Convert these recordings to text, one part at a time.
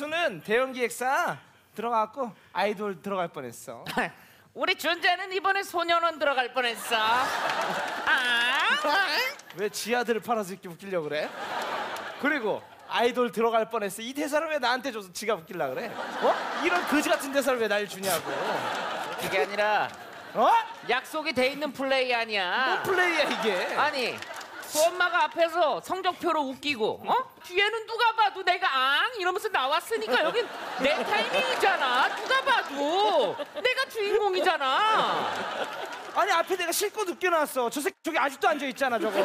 수는 대형 기획사 들어가고 아이돌 들어갈 뻔했어. 우리 준재는 이번에 소년원 들어갈 뻔했어. 아? 왜 지아들을 팔아서 이렇게 웃기려고 그래? 그리고 아이돌 들어갈 뻔했어. 이 대사를 왜 나한테 줘서 지가 웃길라 그래? 어? 이런 거지 같은 대사를 왜 날 주냐고. 그게 아니라 어? 약속이 돼 있는 플레이 뭐 아니야. 플레이야 이게? 아니 수엄마가 앞에서 성적표로 웃기고 어? 뒤에는 누가 봐도 내가 앙 이러면서 나왔으니까 여긴 내 타이밍이잖아 누가 봐도 내가 주인공이잖아 아니 앞에 내가 실컷 웃겨놨어. 저 새끼 저기 아직도 앉아 있잖아 저거.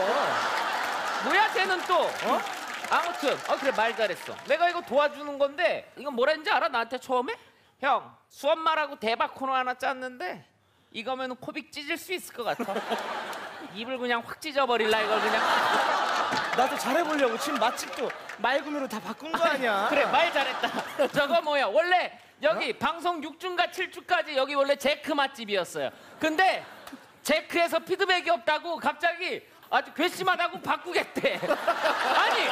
뭐야 쟤는 또 어? 아무튼 어 그래 말 잘했어 내가 이거 도와주는 건데 이건 뭐라 했는지 알아 나한테 처음에? 형 수엄마라고 대박 코너 하나 짰는데 이거면 코빅 찢을 수 있을 것 같아 입을 그냥 확 찢어버릴라 이걸 그냥 나도 잘해보려고 지금 맛집도 말구미로 다 바꾼 거 아니야? 그래 말 잘했다. 저거 뭐야? 원래 여기 방송 6주인가 7주까지 여기 원래 제크 맛집이었어요. 근데 제크에서 피드백이 없다고 갑자기 아주 괘씸하다고 바꾸겠대. 아니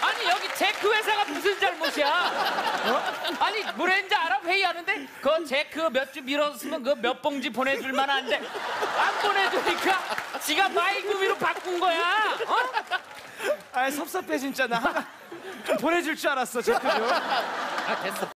아니 여기 제크 회사가 무슨 잘못이야? 어? 아니 뭐랬는지 알아 회의하는데 그 제크 몇주 미뤘으면 그 몇 봉지 보내줄 만한데 안 보내주니까 지가 마이구미로 바꾼 거야 어? 아 섭섭해 진짜 나 좀 보내줄 줄 알았어 제크 좀. 아 됐어